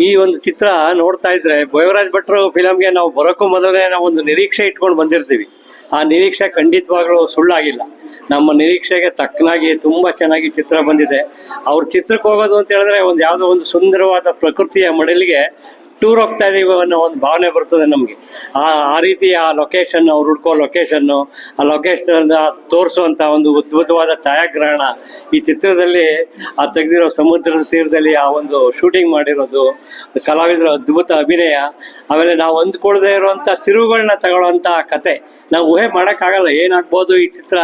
ಈ ಒಂದು ಚಿತ್ರ ನೋಡ್ತಾ ಇದ್ರೆ ಬಯೋರಾಜ್ ಭಟ್ರು ಫಿಲಮ್ಗೆ ನಾವು ಬರೋಕ್ಕೂ ಮೊದಲೇ ನಾವು ಒಂದು ನಿರೀಕ್ಷೆ ಇಟ್ಕೊಂಡು ಬಂದಿರ್ತೀವಿ. ಆ ನಿರೀಕ್ಷೆ ಖಂಡಿತವಾಗ್ಲೂ ಸುಳ್ಳಾಗಿಲ್ಲ. ನಮ್ಮ ನಿರೀಕ್ಷೆಗೆ ತಕ್ಕನಾಗಿ ತುಂಬಾ ಚೆನ್ನಾಗಿ ಚಿತ್ರ ಬಂದಿದೆ. ಅವ್ರ ಚಿತ್ರಕ್ಕೆ ಹೋಗೋದು ಅಂತ ಹೇಳಿದ್ರೆ ಒಂದು ಯಾವುದೋ ಒಂದು ಸುಂದರವಾದ ಪ್ರಕೃತಿಯ ಮಡಲಿಗೆ ಟೂರ್ ಹೋಗ್ತಾ ಇದೀವಿ ಅನ್ನೋ ಒಂದು ಭಾವನೆ ಬರ್ತದೆ ನಮಗೆ. ಆ ಆ ರೀತಿ ಆ ಲೊಕೇಶನ್ ಅವ್ರು ಹುಡ್ಕೋ ಲೊಕೇಶನ್ನು ಆ ಲೊಕೇಶನ್ ತೋರಿಸುವಂತ ಒಂದು ಅದ್ಭುತವಾದ ಛಾಯಾಗ್ರಹಣ ಈ ಚಿತ್ರದಲ್ಲಿ, ಆ ತೆಗೆದಿರೋ ಸಮುದ್ರದ ತೀರದಲ್ಲಿ ಆ ಒಂದು ಶೂಟಿಂಗ್ ಮಾಡಿರೋದು, ಕಲಾವಿದರ ಅದ್ಭುತ ಅಭಿನಯ. ಆಮೇಲೆ ನಾವು ಹೊಂದ್ಕೊಳ್ದೇ ಇರುವಂತ ತಿರುವುಗಳನ್ನ ತಗೊಳ್ಳುವಂತ ಕತೆ. ನಾವು ಊಹೆ ಮಾಡೋಕ್ಕಾಗಲ್ಲ, ಏನಾಗ್ಬೋದು ಈ ಚಿತ್ರ?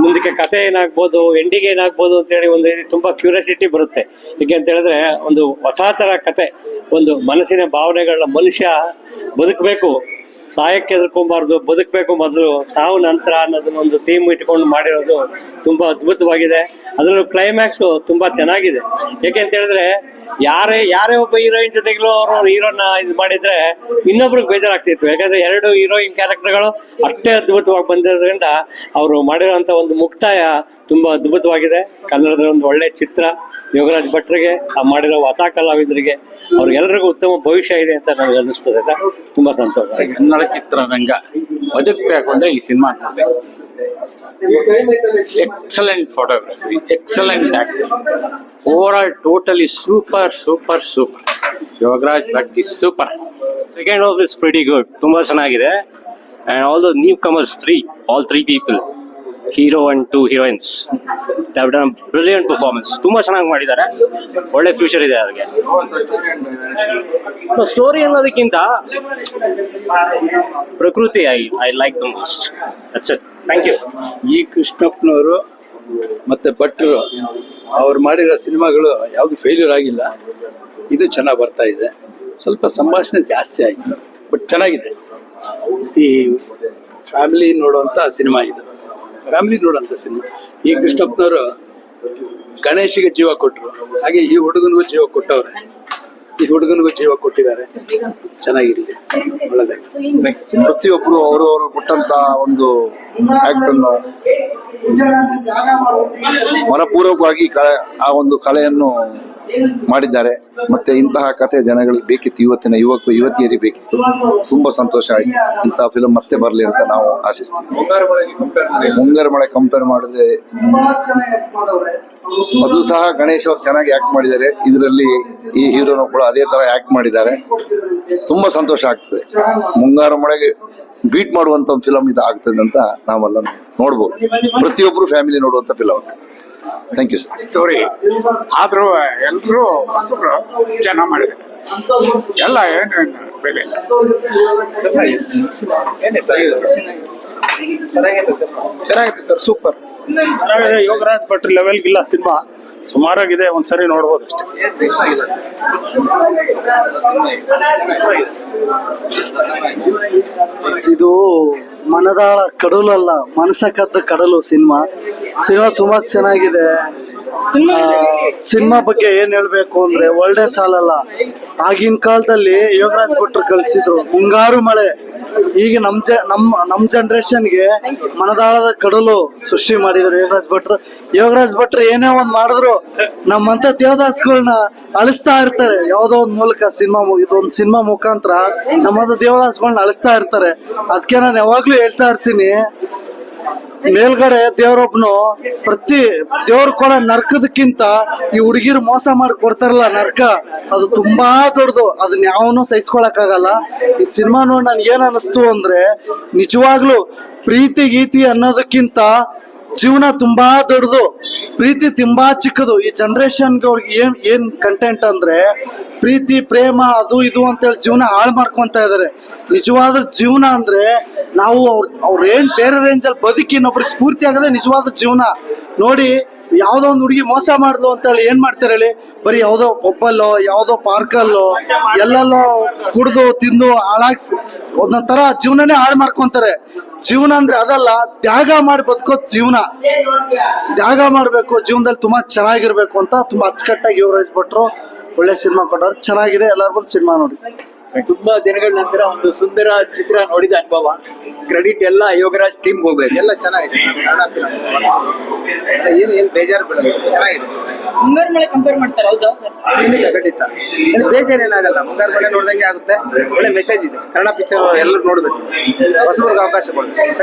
ಮುಂದಕ್ಕೆ ಕತೆ ಏನಾಗ್ಬೋದು? ಎಂಡಿಗೆ ಏನಾಗ್ಬೋದು ಅಂತೇಳಿ ಒಂದು ತುಂಬ ಕ್ಯೂರಿಯಾಸಿಟಿ ಬರುತ್ತೆ. ಯಾಕೆ ಅಂತ ಹೇಳಿದ್ರೆ, ಒಂದು ಹೊಸ ಥರ ಕತೆ, ಒಂದು ಮನಸ್ಸಿನ ಭಾವನೆಗಳನ್ನ ಮನುಷ್ಯ ಬದುಕಬೇಕು. ಸಾಯಕ್ಕೆ ಎದುರ್ಕೊಬಾರ್ದು ಬದುಕಬೇಕು ಮೊದಲು. ಸಾವು ನಂತರ ಅನ್ನೋದನ್ನ ಒಂದು ಥೀಮ್ ಇಟ್ಕೊಂಡು ಮಾಡಿರೋದು ತುಂಬಾ ಅದ್ಭುತವಾಗಿದೆ. ಅದರಲ್ಲೂ ಕ್ಲೈಮ್ಯಾಕ್ಸು ತುಂಬಾ ಚೆನ್ನಾಗಿದೆ. ಯಾಕೆ ಅಂತ ಹೇಳಿದ್ರೆ, ಯಾರೇ ಯಾರೇ ಒಬ್ಬ ಹೀರೋಯಿನ್ ಜೊತೆಗಳು ಅವರು ಹೀರೋನ ಇದು ಮಾಡಿದ್ರೆ ಇನ್ನೊಬ್ರಿಗೆ ಬೇಜಾರಾಗ್ತಿತ್ತು. ಯಾಕಂದ್ರೆ ಎರಡು ಹೀರೋಯಿನ್ ಕ್ಯಾರೆಕ್ಟರ್ಗಳು ಅಷ್ಟೇ ಅದ್ಭುತವಾಗಿ ಬಂದಿರೋದ್ರಿಂದ ಅವರು ಮಾಡಿರೋಂಥ ಒಂದು ಮುಕ್ತಾಯ ತುಂಬಾ ಅದ್ಭುತವಾಗಿದೆ. ಕನ್ನಡದ ಒಂದು ಒಳ್ಳೆ ಚಿತ್ರ. ಯೋಗರಾಜ್ ಭಟ್ರಿಗೆ, ಆ ಮಾಡಿರೋ ಹೊಸ ಕಲಾವಿದರಿಗೆ ಅವ್ರಿಗೆಲ್ಲರಿಗೂ ಉತ್ತಮ ಭವಿಷ್ಯ ಇದೆ ಅಂತ ನನಗೆ ಅನ್ನಿಸ್ತದೆ. ತುಂಬಾ ಸಂತೋಷ. ಚಿತ್ರರಂಗ ಹಾಕೊಂಡೆ ಈ cinema excellent photography excellent acting overall totally super super super Yogaraj Bhat is super second half is pretty good ತುಂಬಾ ಚೆನ್ನಾಗಿದೆ. All the newcomers three all three people hero and two heroines brilliant performance ತುಂಬಾ ಚೆನ್ನಾಗಿ ಮಾಡಿದ್ದಾರೆ. ಒಳ್ಳೆ future ಇದೆ ಅವ್ರಿಗೆ. Story ಅನ್ನೋದಕ್ಕಿಂತ ಪ್ರಕೃತಿ I I like the most thank you ಈ ಕೃಷ್ಣಪ್ಪನವರು ಮತ್ತೆ ಭಟ್ರು, ಅವ್ರು ಮಾಡಿರೋ ಸಿನಿಮಾಗಳು ಯಾವುದು ಫೇಲ್ಯೂರ್ ಆಗಿಲ್ಲ. ಇದು ಚೆನ್ನಾಗಿ ಬರ್ತಾ ಇದೆ. ಸ್ವಲ್ಪ ಸಂಭಾಷಣೆ ಜಾಸ್ತಿ ಆಯಿತು ಬಟ್ ಚೆನ್ನಾಗಿದೆ. ಈ ಫ್ಯಾಮಿಲಿ ನೋಡುವಂಥ ಸಿನಿಮಾ ಇದು. ಫ್ಯಾಮಿಲಿ ನೋಡುವಂಥ ಸಿನಿಮಾ. ಈ ಕೃಷ್ಣಪ್ಪನವರು ಗಣೇಶಿಗೆ ಜೀವ ಕೊಟ್ಟರು ಹಾಗೆ ಈ ಹುಡುಗನಿಗೂ ಜೀವ ಕೊಟ್ಟವ್ರೆ. ಈ ಹುಡುಗನಿಗೂ ಜೀವ ಕೊಟ್ಟಿದ್ದಾರೆ. ಚೆನ್ನಾಗಿರಲಿ ಒಳ್ಳೆದಾಗಿ ಪ್ರತಿಯೊಬ್ಬರು ಅವರು ಅವರು ಕೊಟ್ಟಂತ ಒಂದು ಆಕ್ಟ್ ಅನ್ನ ಮನಪೂರ್ವಕವಾಗಿ ಆ ಒಂದು ಕಲೆಯನ್ನು ಮಾಡಿದ್ದಾರೆ. ಮತ್ತೆ ಇಂತಹ ಕಥೆ ಜನಗಳಿಗೆ ಬೇಕಿತ್ತು. ಇವತ್ತಿನ ಯುವಕ ಯುವತಿಯರಿಗೆ ಬೇಕಿತ್ತು. ತುಂಬಾ ಸಂತೋಷ ಆಯ್ತು. ಇಂತಹ ಫಿಲಂ ಮತ್ತೆ ಬರಲಿ ಅಂತ ನಾವು ಆಶಿಸ್ತೀವಿ. ಮುಂಗಾರು ಮಳೆ ಕಂಪೇರ್ ಮಾಡಿದ್ರೆ ಅದು ಸಹ ಗಣೇಶ್ ಅವ್ರು ಚೆನ್ನಾಗಿ ಆಕ್ಟ್ ಮಾಡಿದ್ದಾರೆ. ಇದರಲ್ಲಿ ಈ ಹೀರೋನು ಕೂಡ ಅದೇ ತರ ಆಕ್ಟ್ ಮಾಡಿದ್ದಾರೆ. ತುಂಬಾ ಸಂತೋಷ ಆಗ್ತದೆ. ಮುಂಗಾರು ಮಳೆಗೆ ಬೀಟ್ ಮಾಡುವಂತ ಒಂದು ಫಿಲಂ ಇದು ಆಗ್ತದೆ ಅಂತ ನಾವೆಲ್ಲ ನೋಡ್ಬೋದು. ಪ್ರತಿಯೊಬ್ಬರು ಫ್ಯಾಮಿಲಿ ನೋಡುವಂತ film thank you sir story ಆದರೂ ಎಲ್ಲರೂ ಹೊಸಬ್ರು ಚೆನ್ನಾಗಿ ಮಾಡಿದ್ದಾರೆ. ಎಲ್ಲ ಏನು ಬೆಲೆ? ಇಲ್ಲ ಚೆನ್ನಾಗಿದೆ ಸರ್ ಸೂಪರ್. ಚೆನ್ನಾಗಿದೆ. ಯೋಗರಾಜ್ ಭಟ್ರು ಲೆವೆಲ್ಗಿಲ್ಲ ಸಿನಿಮಾ. ಸುಮಾರಾಗಿದೆ ಒಂದ್ಸರಿ ನೋಡ್ಬೋದು ಅಷ್ಟೇ. ಇದು ಮನದಾಳ ಕಡಲಲ್ಲ ಮನಸ ಕದ್ದ ಕಡಲು ಸಿನಿಮಾ. ಸಿನಿಮಾ ತುಂಬಾ ಚೆನ್ನಾಗಿದೆ. ಸಿನಿಮಾ ಬಗ್ಗೆ ಏನ್ ಹೇಳ್ಬೇಕು ಅಂದ್ರೆ ಒಳ್ಳೆ ಸಾಲಲ್ಲ. ಆಗಿನ ಕಾಲದಲ್ಲಿ ಯೋಗರಾಜ್ ಭಟ್ರು ಕಳಿಸಿದ್ರು ಮುಂಗಾರು ಮಳೆ. ಈಗ ನಮ್ ಜ ನಮ್ಮ ನಮ್ ಜನರೇಷನ್ಗೆ ಮನದಾಳದ ಕಡಲು ಸೃಷ್ಟಿ ಮಾಡಿದ್ರು ಯೋಗರಾಜ್ ಭಟ್ರು. ಯೋಗರಾಜ್ ಭಟ್ರು ಏನೇ ಒಂದ್ ಮಾಡಿದ್ರು ನಮ್ಮಂತ ದೇವದಾಸ್ಗಳನ್ನ ಅಳಿಸ್ತಾ ಇರ್ತಾರೆ. ಯಾವ್ದೋ ಒಂದ್ ಮೂಲಕ ಸಿನಿಮಾ ಇದೊಂದ್ ಸಿನಿಮಾ ಮುಖಾಂತರ ನಮ್ಮಂತ ದೇವದಾಸ್ಗಳನ್ನ ಅಳಿಸ್ತಾ ಇರ್ತಾರೆ. ಅದಕ್ಕೆ ನಾನು ಯಾವಾಗ್ಲೂ ಹೇಳ್ತಾ ಇರ್ತೀನಿ ಮೇಲ್ಗಡೆ ದೇವ್ರೊಬ್ನು ಪ್ರತಿ ದೇವ್ರ ಕೊಡ ನರ್ಕದಕ್ಕಿಂತ ಈ ಹುಡುಗಿರು ಮೋಸ ಮಾಡಿ ಕೊಡ್ತಾರಲ್ಲ ನರ್ಕ, ಅದು ತುಂಬಾ ದೊಡ್ಡದು. ಅದನ್ನ ಯಾವನು ಸಹಿಸ್ಕೊಳಕ್ ಆಗಲ್ಲ ಈ ಸಿನಿಮಾ ನೋಡಿ ನನ್ಗೆ ಏನ್ ಅನಿಸ್ತು ಅಂದ್ರೆ, ನಿಜವಾಗ್ಲು ಪ್ರೀತಿ, ಗೀತಿ ಅನ್ನೋದಕ್ಕಿಂತ ಜೀವನ ತುಂಬಾ ದೊಡ್ಡದು. ಪ್ರೀತಿ ತುಂಬಾ ಚಿಕ್ಕದು. ಈ ಜನರೇಷನ್ಗೆ ಅವ್ರಿಗೆ ಏನ್ ಏನ್ ಕಂಟೆಂಟ್ ಅಂದ್ರೆ ಪ್ರೀತಿ, ಪ್ರೇಮ, ಅದು ಇದು ಅಂತೇಳಿ ಜೀವನ ಹಾಳು ಮಾಡ್ಕೊಂತ ಇದಾರೆ. ನಿಜವಾದ ಜೀವನ ಅಂದ್ರೆ ನಾವು ಅವ್ರ ಅವ್ರ ಏನ್ ಬೇರೆ ರೇಂಜ್ ಅಲ್ಲಿ ಬದುಕಿ ಇನ್ನೊಬ್ರಿಗೆ ಸ್ಫೂರ್ತಿ ಆಗದೆ ನಿಜವಾದ ಜೀವನ. ನೋಡಿ ಯಾವ್ದೋ ಒಂದು ಹುಡುಗಿ ಮೋಸ ಮಾಡ್ಲು ಅಂತ ಹೇಳಿ ಏನ್ ಮಾಡ್ತಾರೆ ಹೇಳಿ? ಬರೀ ಯಾವ್ದೋ ಪಬ್ಬಲ್ಲೋ ಯಾವ್ದೋ ಪಾರ್ಕಲ್ಲೋ, ಎಲ್ಲೆಲ್ಲೋ ಕುಡ್ದು, ತಿಂದು, ಹಾಳಾಗ್ಸಿ ತರ ಜೀವನನೇ ಹಾಳು ಮಾಡ್ಕೊಂತಾರೆ. ಜೀವನ ಅಂದ್ರೆ ಅದಲ್ಲ, ತ್ಯಾಗ ಮಾಡಿ ಬದುಕೋದ್ ಜೀವನ. ತ್ಯಾಗ ಮಾಡ್ಬೇಕು, ಜೀವನದಲ್ಲಿ ತುಂಬಾ ಚೆನ್ನಾಗಿರ್ಬೇಕು ಅಂತ ತುಂಬಾ ಅಚ್ಚುಕಟ್ಟಾಗಿ ವಿವರಿಸ್ಬಿಟ್ರು ಒಳ್ಳೆ ಸಿನಿಮಾ ಕೊಟ್ಟವ್ರು. ಚೆನ್ನಾಗಿದೆ, ಎಲ್ಲರಿಗೂ ಸಿನಿಮಾ ನೋಡಿ. ತುಂಬಾ ದಿನಗಳ ನಂತರ ಒಂದು ಸುಂದರ ಚಿತ್ರ ನೋಡಿದ ಅನುಭವ. ಕ್ರೆಡಿಟ್ ಎಲ್ಲ ಯೋಗರಾಜ್ ಟೀಮ್ ಹೋಗ್ಬೇಕು. ಎಲ್ಲ ಚೆನ್ನಾಗಿದೆ. ಕನ್ನಡ ಏನು ಏನು ಬೇಜಾರು ಬಿಡೋದು ಚೆನ್ನಾಗಿದೆ. ಮುಂಗಾರು ಮಳೆ ಕಂಪೇರ್ ಮಾಡ್ತಾರೆ ಹೌದಾ ಸರ್? ಖಂಡಿತ ಖಂಡಿತ. ಬೇಜಾರ್ ಏನಾಗಲ್ಲ. ಮುಂಗಾರು ಮಳೆ ನೋಡ್ದಂಗೆ ಆಗುತ್ತೆ. ಒಳ್ಳೆ ಮೆಸೇಜ್ ಇದೆ. ಕನ್ನಡ ಪಿಕ್ಚರ್ ಎಲ್ಲರೂ ನೋಡ್ಬೇಕು. ಹೊಸಬರ್ಗೆ ಅವಕಾಶ ಕೊಡ್ಬೇಕು. ಖಂಡಿತ.